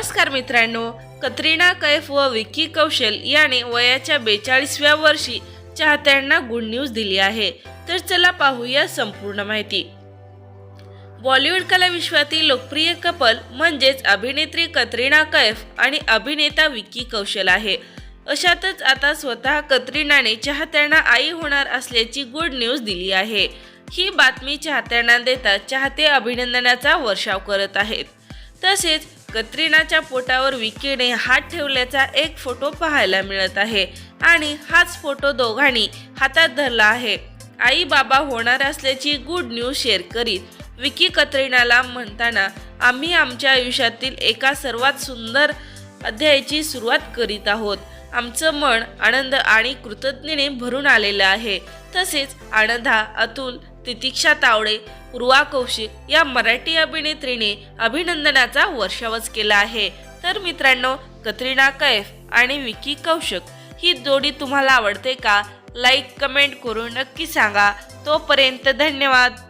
नमस्कार मित्रांनो कतरिना कैफ व विकी कौशल याने वयाच्या बेचाळीसव्या वर्षी चाहत्यांना गुड न्यूज दिली आहे. तर चला पाहूया संपूर्ण माहिती. बॉलिवूड कला विश्वातील लोकप्रिय कपल म्हणजेच अभिनेत्री कतरिना कैफ आणि अभिनेता विकी कौशल आहे. अशातच आता स्वतः कतरिनाने चाहत्यांना आई होणार असल्याची गुड न्यूज दिली आहे. ही बातमी चाहत्यांना देता चाहते अभिनंदनाचा वर्षाव करत आहेत. तसेच कतरिनाच्या पोटावर विकीने हात ठेवल्याचा एक फोटो पाहायला मिळत आहे आणि हाच फोटो दोघांनी हातात धरला आहे. आई बाबा होणार असल्याची गुड न्यूज शेअर करीत विकी कतरिनाला म्हणताना आम्ही आमच्या आयुष्यातील एका सर्वात सुंदर अध्यायाची सुरुवात करीत आहोत. आमचं मन आनंद आणि कृतज्ञतेने भरून आलेलं आहे. तसेच आनंदा अतुल तितिक्षा तावडे रुवा कौशिक या मराठी अभिनेत्रीने अभिनंदनाचा वर्षावच केला आहे. तर मित्रांनो कतरिना कैफ आणि विकी कौशिक ही जोडी तुम्हाला आवडते का? लाईक कमेंट करून नक्की सांगा. तोपर्यंत धन्यवाद.